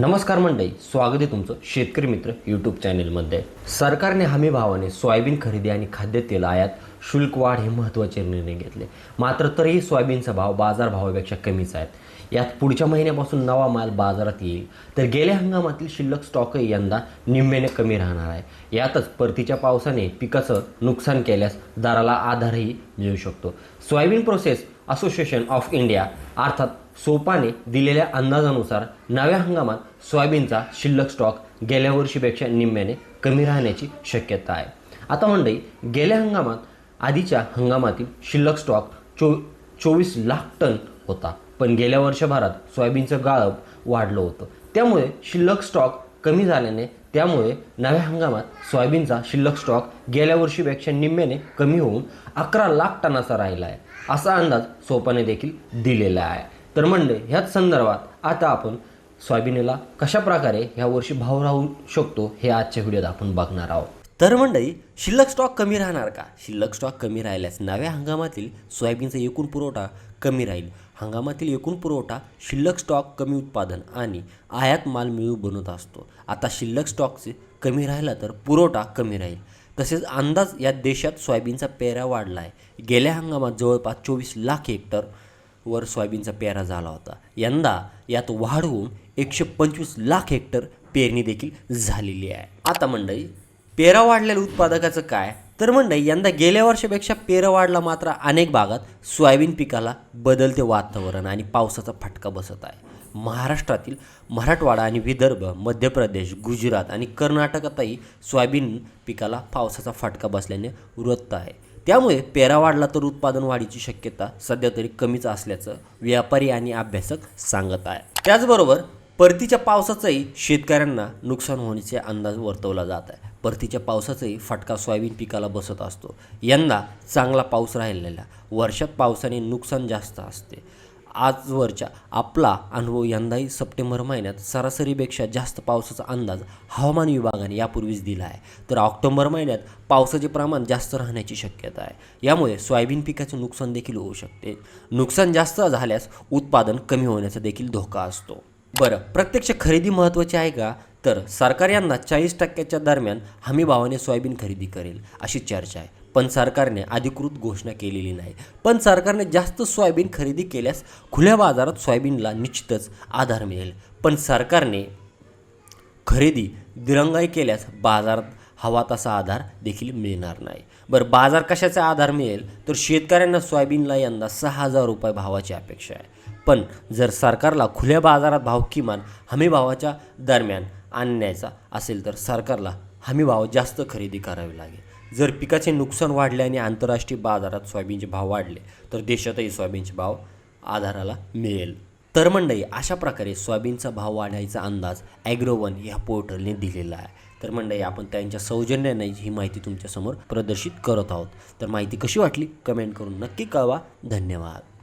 नमस्कार मंडळी स्वागत आहे तुमचं शेतकरी मित्र यूट्यूब चॅनेलमध्ये. सरकारने हमी भावाने सोयाबीन खरेदी आणि खाद्यतेल आयात शुल्क वाढ हे महत्त्वाचे निर्णय घेतले. मात्र तरीही सोयाबीनचा भाव बाजारभावापेक्षा कमीच आहेत. यात पुढच्या महिन्यापासून नवा माल बाजारात येईल तर गेल्या हंगामातील शिल्लक स्टॉकही यंदा निम्म्याने कमी राहणार आहे. यातच परतीच्या पावसाने पिकाचं नुकसान केल्यास दराला आधारही मिळू शकतो. Soybean process association of India अर्थात सोपाने दिलेल्या अंदाजानुसार नव्या हंगामात सोयाबीनचा शिल्लक स्टॉक गेल्या वर्षीपेक्षा निम्म्याने कमी राहण्याची शक्यता आहे. आता मंडळी गेल्या हंगामात आधीच्या हंगामातील शिल्लक स्टॉक चो चोवीस लाख टन होता. पण गेल्या वर्षभरात सोयाबीनचं गाळप वाढलं होतं. त्यामुळे शिल्लक स्टॉक कमी झाल्याने त्यामुळे नव्या हंगामात सोयाबीनचा शिल्लक स्टॉक गेल्या वर्षीपेक्षा निम्म्याने कमी होऊन अकरा लाख टनाचा राहिला आहे. असा अंदाज सोपाने देखील दिलेला आहे. तर म्हणले ह्याच संदर्भात आता आपण सोयाबीनला कशा प्रकारे ह्या वर्षी भाव राहू शकतो हे आजच्या व्हिडिओत आपण बघणार आहोत. तर मंडळी शिल्लक स्टॉक कमी राहणार का? शिल्लक स्टॉक कमी राहिल्यास नव्या हंगामातील सोयाबीनचा एकूण पुरवठा कमी राहील. हंगामातील एकूण पुरवठा शिल्लक स्टॉक कमी उत्पादन आणि आयात माल मिळू बनवत असतो. आता शिल्लक स्टॉकचे कमी राहिला तर पुरवठा कमी राहील. तसेच अंदाज या देशात सोयाबीनचा पेरा वाढला आहे गेल्या हंगामात जवळपास चोवीस लाख हेक्टर वर सोयाबीनचा पेरा झाला होता. यंदा यात वाढ होऊन एकशे पंचवीस लाख हेक्टर पेरणी देखील झालेली आहे. आता मंडळी पेरा वाढलेल्या उत्पादकाचं काय? तर मंडळी यंदा गेल्या वर्षापेक्षा पेरा वाढला मात्र अनेक भागात सोयाबीन पिकाला बदलते वातावरण आणि पावसाचा फटका बसत आहे. महाराष्ट्रातील मराठवाडा आणि विदर्भ मध्य प्रदेश गुजरात आणि कर्नाटकातही सोयाबीन पिकाला पावसाचा फटका बसल्याने वृत्त आहे. त्यामुळे पेरा वाढला तर उत्पादन वाढीची शक्यता सध्या तरी कमीच असल्याचं व्यापारी आणि अभ्यासक सांगत आहे. त्याचबरोबर परतीच्या पावसाचाही शेतकऱ्यांना नुकसान होण्याचे अंदाज वर्तवला जात आहे. परतीच्या पावसाचाही फटका सोयाबीन पिकाला बसत असतो. यंदा चांगला पाऊस राहिलेला वर्षात पावसाने नुकसान जास्त असते. आजवरच्या आपला अनुभव यंदाही सप्टेंबर महिन्यात सरासरीपेक्षा जास्त पावसाचा अंदाज हवामान विभागाने यापूर्वीच दिला आहे. तर ऑक्टोबर महिन्यात पावसाचे प्रमाण जास्त राहण्याची शक्यता आहे. यामुळे सोयाबीन पिकाचे नुकसान देखील होऊ शकते. नुकसान जास्त झाल्यास उत्पादन कमी होण्याचा देखील धोका असतो. बरं प्रत्यक्ष खरेदी महत्त्वाची आहे का? तर सरकार यांना चाळीस टक्क्याच्या दरम्यान हमी भावाने सोयाबीन खरेदी करेल अशी चर्चा आहे. पण सरकारने अधिकृत घोषणा केलेली नाही. पण सरकारने जास्त सोयाबीन खरेदी केल्यास खुल्या बाजारात सोयाबीनला निश्चितच आधार मिळेल. पण सरकारने खरेदी दिरंगाई केल्यास बाजारात हवा तसा आधार देखील मिळणार नाही. बरं बाजार कशाचा आधार मिळेल? तर शेतकऱ्यांना सोयाबीनला यंदा सहा हजार रुपये भावाची अपेक्षा आहे. पण जर सरकारला खुल्या बाजारात भाव किमान हमीभावाच्या दरम्यान आणण्याचा असेल तर सरकारला हमीभाव जास्त खरेदी करावी लागेल. जर पिकाचे नुकसान वाढले आणि आंतरराष्ट्रीय बाजारात सोयाबीनचे भाव वाढले तर देशातही सोयाबीनचे भाव आधाराला मिळेल. तर मंडळी अशा प्रकारे सोयाबीनचा भाव वाढायचा अंदाज ॲग्रोवन ह्या पोर्टलने दिलेला आहे. तर मंडळी आपण त्यांच्या सौजन्याने ही माहिती तुमच्यासमोर प्रदर्शित करत आहोत. तर माहिती कशी वाटली? कमेंट करून नक्की कळवा. धन्यवाद.